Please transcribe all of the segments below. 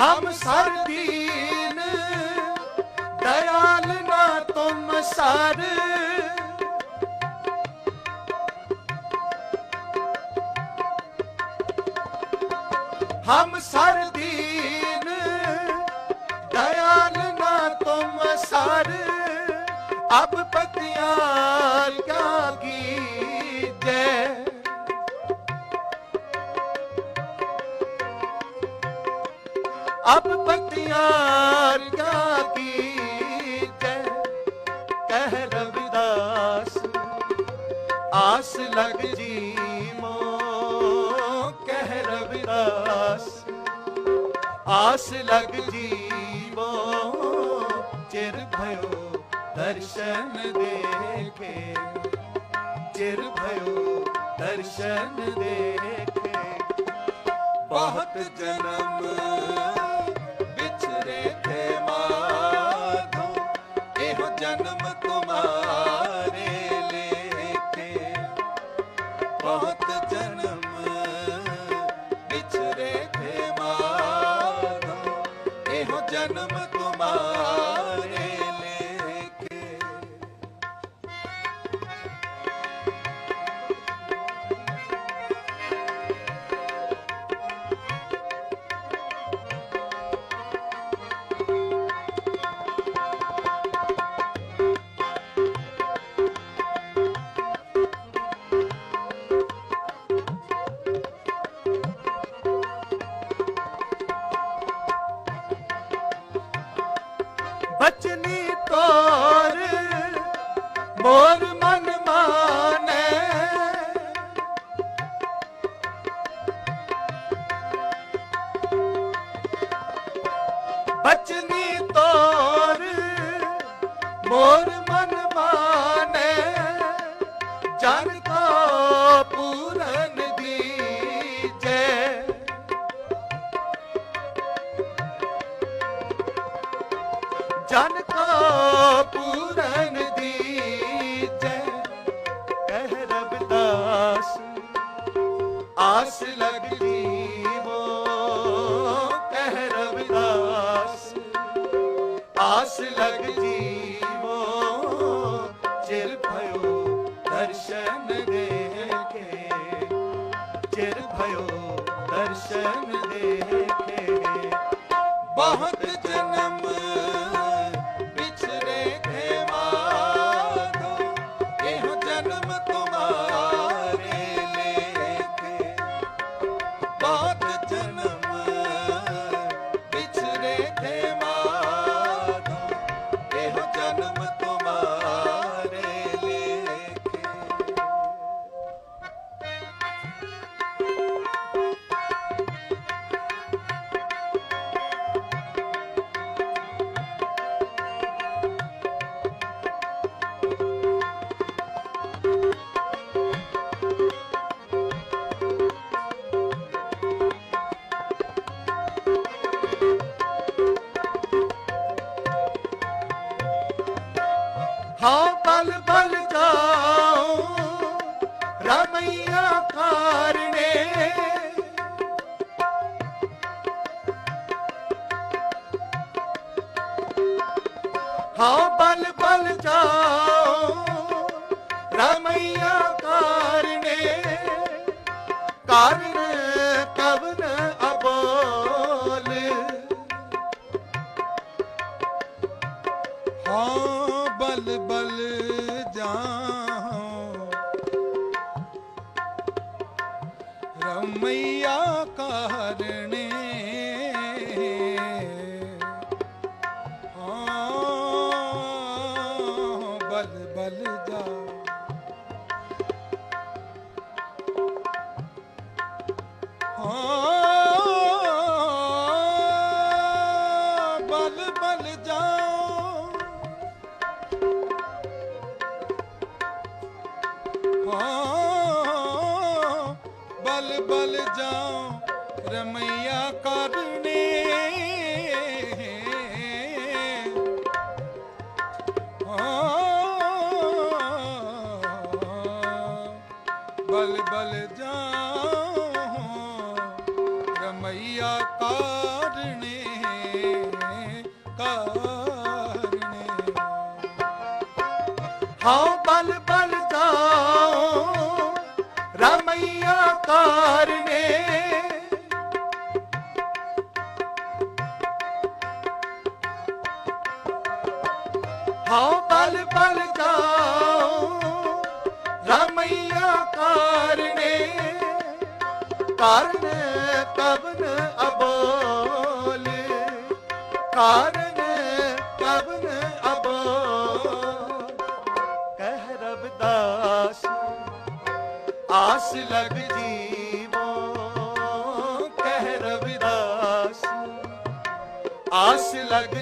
हम सर दीन दयाल ना तुम सर हम सर दीन दयाल ना तुम सर अब पतियाल ਲਗ ਜੀ ਮੋ ਕਹਿ ਰਵਿਦਾਸ। ਆਸ ਲਗ ਜੀ ਮੋ ਚਿਰ ਭਇਓ ਦਰਸ਼ਨ ਦੇਖੇ। ਚਿਰ ਭਇਓ ਦਰਸ਼ਨ ਦੇਖੇ। ਬਹੁਤ ਜਨਮ ਨਾਮ ਬਚਨੀ ਤੋਰ ਮੋਰ ਮਨ ਮਾਨੇ। ਬਚਨੀ ਤੋਰ ਮੋਰ ਜਨ ਕਾ ਪੂਰਨ ਦੀਜੈ ਕਹਿ ਰਬਦਾਸ ਆਸ ਲਗ ਜੀਵੋ ਕਹਿ ਰਬਦਾਸ ਆਸ ਲਗ ਹਾਂ ਪਲ ਪਲ ਜਾਓ ਰਮਈਆ ਕਾਰਣੇ ਹਾਂ ਪਲ ਪਲ ਜਾਓ ਰਮਈਆ ਕਾਰਣੇ ਕਾਰਨ ਰਮਈਆ ਕਾਰਣੇ ਹਾਂ ਬਲ ਬਲ ਜਾਉ ਹਾਂ। ਬਲ ਜਾਉ ਰਮਈਆ ਕਰਨੇ ਬਲ ਬਲ ਜਾਉ ਰਮਈਆ ਕਰਨੇ ਕਰਨੇ ਹਾਂ। ਰਮਈਆ ਕਾਰਨੇ ਹਾਂ ਬਲ ਬਲ ਜਾਓ ਰਮਈਆ ਕਾਰਨੇ ਕਾਰਨ ਕਬਨ ਅਬੋਲ। ਕਾਰਨ ਆਸ ਲਗ ਜੀਵੋ ਕਹਿ ਰਬਦਾਸ ਆਸ ਲਗ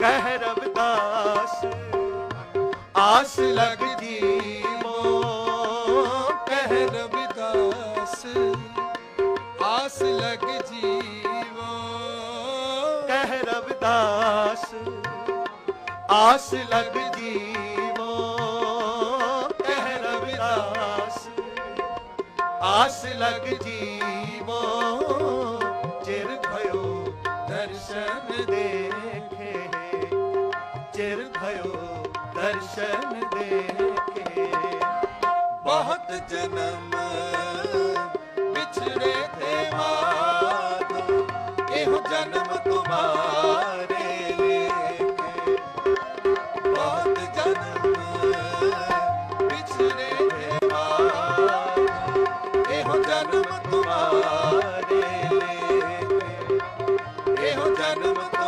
ਕਹਿ ਰਬਦਾਸ ਆਸ ਲਗ ਜੀਵੋ ਕਹਿ ਰਵਿਦਾਸ, ਆਸ ਲਗ ਜੀਵੋ ਕਹਿ ਰਬਦਾਸ ਆਸ ਲਗ ਜੀਵੋ ਕਹਿ ਰਬਦਾਸ ਆਸ ਲਗ ਜੀਵੋ ਚਿਰ ਭਇਓ ਦਰਸ਼ਨ ਦੇਖੇ। ਬਹੁਤ ਜਨਮ ਵਿਛੜੇ ਤੇ ਇਹੋ ਜਨਮ ਤੁਮਾਰੇ ਬਹੁਤ ਜਨਮ ਵਿਛੜੇ ਤੇ ਇਹੋ ਜਨਮ ਤੁਮਾਰੇ ਇਹੋ ਜਨਮ